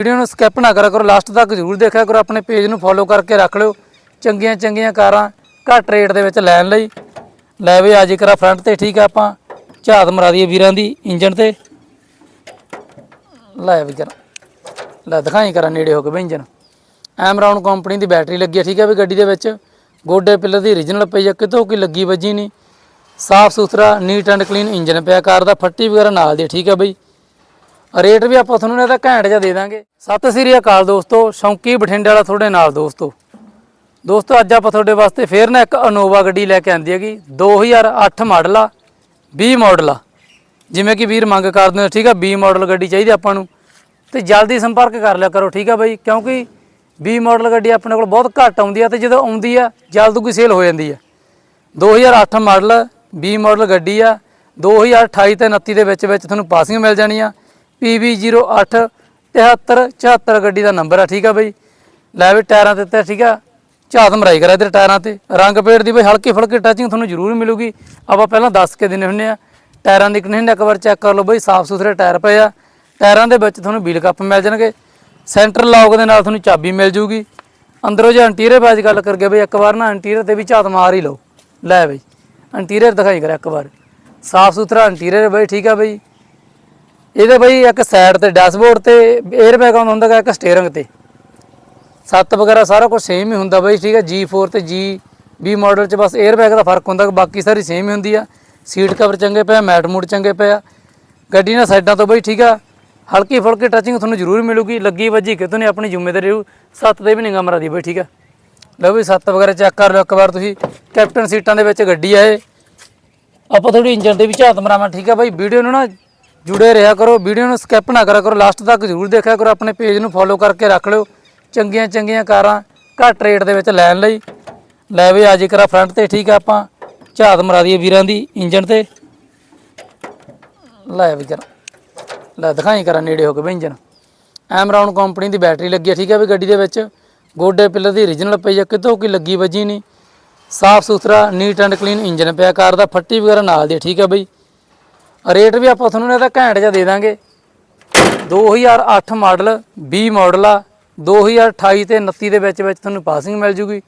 Video ਨੂੰ skip ਨਾ ਕਰਿਆ ਕਰੋ ਲਾਸਟ ਤੱਕ ਜ਼ਰੂਰ ਦੇਖਿਆ ਕਰੋ, ਆਪਣੇ ਪੇਜ ਨੂੰ ਫੋਲੋ ਕਰਕੇ ਰੱਖ ਲਿਓ। ਚੰਗੀਆਂ ਚੰਗੀਆਂ ਕਾਰਾਂ ਘੱਟ ਰੇਟ ਦੇ ਵਿੱਚ ਲੈਣ ਲਈ। ਲੈ ਵੀ ਅੱਜ ਕਰਾ ਫਰੰਟ ਤੇ ਠੀਕ ਆ, ਆਪਾਂ ਝਾਤ ਮਰਾ ਦਈਏ ਵੀਰਾਂ ਦੀ ਇੰਜਨ ਤੇ। ਲੈ ਵੀ ਕਰਾਂ ਲੈ ਦਿਖਾਈ ਕਰਾਂ ਨੇੜੇ ਹੋ ਕੇ ਵੀ ਇੰਜਨ ਐਮਰਾਨ ਕੰਪਨੀ ਦੀ ਬੈਟਰੀ ਲੱਗੀ ਹੈ ਠੀਕ ਹੈ ਵੀ ਗੱਡੀ ਦੇ ਵਿੱਚ। ਗੋਡੇ ਪਿੱਲਰ ਦੀ origignal ਪਈ ਆ, ਕਿਤੋਂ ਕੋਈ ਲੱਗੀ ਵੱਜੀ ਨਹੀਂ। ਸਾਫ਼ ਸੁਥਰਾ ਨੀਟ ਐਂਡ ਕਲੀਨ ਇੰਜਨ ਪਿਆ, ਕਾਰ ਦਾ ਫੱਟੀ ਵਗੈਰਾ ਨਾਲ ਦੀ, ਠੀਕ ਹੈ ਬਈ। ਰੇਟ ਵੀ ਆਪਾਂ ਤੁਹਾਨੂੰ ਇਹਦਾ ਘੈਂਟ ਜਿਹਾ ਦੇ ਦਾਂਗੇ। ਸਤਿ ਸ੍ਰੀ ਅਕਾਲ ਦੋਸਤੋ, ਸ਼ੌਂਕੀ ਬਠਿੰਡੇ ਵਾਲਾ ਤੁਹਾਡੇ ਨਾਲ ਦੋਸਤੋ। ਦੋਸਤੋ, ਅੱਜ ਆਪਾਂ ਤੁਹਾਡੇ ਵਾਸਤੇ ਫੇਰ ਨਾ ਇੱਕ ਅਨੋਵਾ ਗੱਡੀ ਲੈ ਕੇ ਆਂਦੀ ਹੈਗੀ 2008 ਮਾਡਲ ਆ 20 ਮਾਡਲ ਆ। ਜਿਵੇਂ ਕਿ ਵੀਰ ਮੰਗ ਕਰਦੇ ਹੋ ਠੀਕ ਆ 20 ਮਾਡਲ ਗੱਡੀ ਚਾਹੀਦੀ ਆਪਾਂ ਨੂੰ। ਤੇ ਜਲਦੀ ਸੰਪਰਕ ਕਰ ਲਿਆ ਕਰੋ, ਠੀਕ ਆ ਬਾਈ, ਕਿਉਂਕਿ 20 ਮਾਡਲ ਗੱਡੀ ਆਪਣੇ ਕੋਲ ਬਹੁਤ ਘੱਟ ਆਉਂਦੀ ਆ ਤੇ ਜਦੋਂ ਆਉਂਦੀ ਆ, ਜਲਦ ਕੋਈ ਸੇਲ ਹੋ ਜਾਂਦੀ ਆ। 2008 ਮਾਡਲ 20 ਮਾਡਲ ਗੱਡੀ ਆ 2028 ਤੇ 29 ਦੇ ਵਿੱਚ ਵਿੱਚ ਤੁਹਾਨੂੰ ਪਾਸਿੰਗ ਮਿਲ ਜਾਣੀਆਂ। PB08 73 74 ਗੱਡੀ ਦਾ ਨੰਬਰ ਆ, ਠੀਕ ਆ ਬਈ? ਲੈ ਵੀ ਟਾਇਰਾਂ ਤੇ ਤੇ, ਠੀਕ ਆ? ਝਾਤ ਮਰਾਈ ਕਰਾ ਇਧਰ ਟਾਇਰਾਂ ਤੇ। ਰੰਗ ਪੇੜ ਦੀ ਬਈ ਹਲਕੀ ਫੁਲਕੀ ਟੱਚਿੰਗ ਤੁਹਾਨੂੰ ਜ਼ਰੂਰ ਮਿਲੂਗੀ। ਆਪਾਂ ਪਹਿਲਾਂ ਦੱਸ ਕੇ ਦਿੰਨੇ ਹੁੰਨੇ ਆ। ਟਾਇਰਾਂ ਦੀ ਕੰਡੀਸ਼ਨ ਇੱਕ ਵਾਰ ਚੈੱਕ ਕਰ ਲਓ ਬਈ ਸਾਫ਼ ਸੁਥਰੇ ਟਾਇਰ ਪਏ ਆ। ਟਾਇਰਾਂ ਦੇ ਵਿੱਚ ਤੁਹਾਨੂੰ ਵੀਲ ਕੱਪ ਮਿਲ ਜਾਣਗੇ। ਸੈਂਟਰ ਲੌਕ ਦੇ ਨਾਲ ਤੁਹਾਨੂੰ ਚਾਬੀ ਮਿਲ ਜੂਗੀ। ਅੰਦਰੋਂ ਜੇ ਇੰਟੀਰੀਅਰ ਬਾਜ ਗੱਲ ਕਰ ਗਏ ਬਈ, ਇੱਕ ਵਾਰ ਨਾ ਇੰਟੀਰੀਅਰ ਤੇ ਵੀ ਝਾਤ ਮਾਰ ਹੀ ਲਓ। ਲੈ ਬਈ ਇੰਟੀਰੀਅਰ ਦਿਖਾਈ ਕਰ ਇੱਕ ਵਾਰ। ਸਾਫ਼ ਸੁਥਰਾ ਇੰਟੀਰੀਅਰ ਬਈ, ਠੀਕ ਆ ਬਈ। ਇਹਦੇ ਬਈ ਇੱਕ ਸਾਈਡ ਤੇ ਡੈਸ਼ਬੋਰਡ ਤੇ 에ਅਰ ਬੈਗ ਆਉਂਦਾ ਹੁੰਦਾ ਗਾ, ਇੱਕ ਸਟੀਅਰਿੰਗ ਤੇ। ਸੱਤ ਵਗੈਰਾ ਸਾਰਾ ਕੁਝ ਸੇਮ ਹੀ ਹੁੰਦਾ ਬਈ, ਠੀਕ ਹੈ? G4 ਤੇ G20 ਮਾਡਲ ਚ ਬਸ 에ਅਰ ਬੈਗ ਦਾ ਫ਼ਰਕ ਹੁੰਦਾ ਬਾਕੀ ਸਾਰੀ ਸੇਮ ਹੀ ਹੁੰਦੀ ਆ। ਸੀਟ ਕਵਰ ਚੰਗੇ ਪਏ ਆ ਮੈਟ ਮੂਡ ਚੰਗੇ ਪਏ ਆ। ਗੱਡੀ ਨਾਲ ਸਾਈਡਾਂ ਤੋਂ ਬਈ, ਠੀਕ ਆ? ਹਲਕੀ ਫੁਲਕੀ ਟੱਚਿੰਗ ਤੁਹਾਨੂੰ ਜ਼ਰੂਰ ਮਿਲੂਗੀ। ਲੱਗੀ ਵੱਜੀ ਕਿਤੋਂ ਨਹੀਂ, ਆਪਣੀ ਜ਼ਿੰਮੇਵਾਰੀ ਰਹੂ ਸੱਤ ਦੇ ਵੀ ਨਹੀਂ ਮਰਾ ਦੀ ਬਈ, ਠੀਕ ਆ? ਲਓ ਵੀ ਸੱਤ ਵਗੈਰਾ ਚੈੱਕ ਕਰ ਲਓ ਇੱਕ ਵਾਰ ਤੁਸੀਂ। ਕੈਪਟਨ ਸੀਟਾਂ ਦੇ ਵਿੱਚ ਗੱਡੀ ਆ ਇਹ। ਆਪਾਂ ਥੋੜੀ ਇੰਜਨ ਤੇ ਵੀ ਝਾਤ ਮਰਾਵਾਂ ਠੀਕ ਆ ਬਾਈ? ਵੀਡੀਓ ਨੂੰ ਨਾ ਜੁੜੇ ਰਿਹਾ ਕਰੋ ਵੀਡੀਓ ਨੂੰ ਸਕਿਪ ਨਾ ਕਰਿਆ ਕਰੋ ਲਾਸਟ ਤੱਕ ਜ਼ਰੂਰ ਦੇਖਿਆ ਕਰੋ, ਆਪਣੇ ਪੇਜ ਨੂੰ ਫੋਲੋ ਕਰਕੇ ਰੱਖ ਲਿਓ, ਚੰਗੀਆਂ ਚੰਗੀਆਂ ਕਾਰਾਂ ਘੱਟ ਰੇਟ ਦੇ ਵਿੱਚ ਲੈਣ ਲਈ। ਲੈ ਵੀ ਅੱਜ ਕਰਾ ਫਰੰਟ ਤੇ, ਠੀਕ ਆ ਆਪਾਂ, ਝਾਤ ਮਰਾ ਦਈਏ ਵੀਰਾਂ ਦੀ ਇੰਜਨ ਤੇ। ਲੈ ਵੀ ਕਰ ਲੈ ਦਿਖਾਈ ਕਰਾਂ ਨੇੜੇ ਹੋ ਕੇ ਬਈ ਇੰਜਨ ਐਮਰਾਨ ਕੰਪਨੀ ਦੀ ਬੈਟਰੀ ਲੱਗੀ ਹੈ ਠੀਕ ਹੈ ਵੀ ਗੱਡੀ ਦੇ ਵਿੱਚ। ਗੋਡੇ ਪਿੱਲਰ ਦੀ origignal ਪਈ ਹੈ ਕਿਤੋਂ ਕੋਈ ਲੱਗੀ ਵੱਜੀ ਨਹੀਂ। ਸਾਫ਼ ਸੁਥਰਾ ਨੀਟ ਐਂਡ ਕਲੀਨ ਇੰਜਨ ਪਿਆ, ਕਾਰ ਦਾ ਫੱਟੀ ਵਗੈਰਾ ਨਾਲ ਦੀ ਠੀਕ ਹੈ ਬਈ। ਰੇਟ ਵੀ ਆਪਾਂ ਤੁਹਾਨੂੰ ਇਹਦਾ ਘੈਂਟ ਜਿਹਾ ਦੇ ਦਾਂਗੇ। 2008 ਮਾਡਲ 20 ਮਾਡਲ ਆ 2028 ਤੇ 29 ਦੇ ਵਿੱਚ ਵਿੱਚ ਤੁਹਾਨੂੰ ਪਾਸਿੰਗ ਮਿਲ ਜੂਗੀ।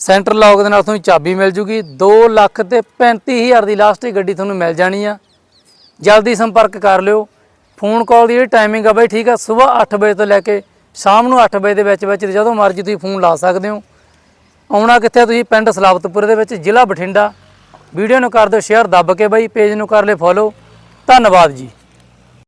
ਸੈਂਟਰ ਲੌਕ ਦੇ ਨਾਲ ਤੁਹਾਨੂੰ ਚਾਬੀ ਮਿਲ ਜੂਗੀ। 2 ਲੱਖ ਤੇ 35000 ਦੀ ਲਾਸਟ ਹੀ ਗੱਡੀ ਤੁਹਾਨੂੰ ਮਿਲ ਜਾਣੀ ਆ। ਜਲਦੀ ਸੰਪਰਕ ਕਰ ਲਿਓ। ਫੋਨ ਕਾਲ ਦੀ ਜਿਹੜੀ ਟਾਈਮਿੰਗ ਆ ਬਈ ਠੀਕ ਆ, ਸਵੇਰ 8 ਵਜੇ ਤੋਂ ਲੈ ਕੇ ਸ਼ਾਮ ਨੂੰ 8 ਵਜੇ ਦੇ ਵਿੱਚ ਵਿੱਚ ਜਦੋਂ ਮਰਜ਼ੀ ਤੁਸੀਂ ਫੋਨ ਲਾ ਸਕਦੇ ਹੋ। ਆਉਣਾ ਕਿੱਥੇ ਤੁਸੀਂ? ਪਿੰਡ ਸਲਾਬਤਪੁਰ ਦੇ ਵਿੱਚ ਜ਼ਿਲ੍ਹਾ ਬਠਿੰਡਾ। ਵੀਡੀਓ ਨੂੰ ਕਰ ਦਿਓ ਸ਼ੇਅਰ ਦੱਬ ਕੇ ਬਈ ਪੇਜ ਨੂੰ ਕਰ ਲਿਓ ਫੋਲੋ ਧੰਨਵਾਦ ਜੀ।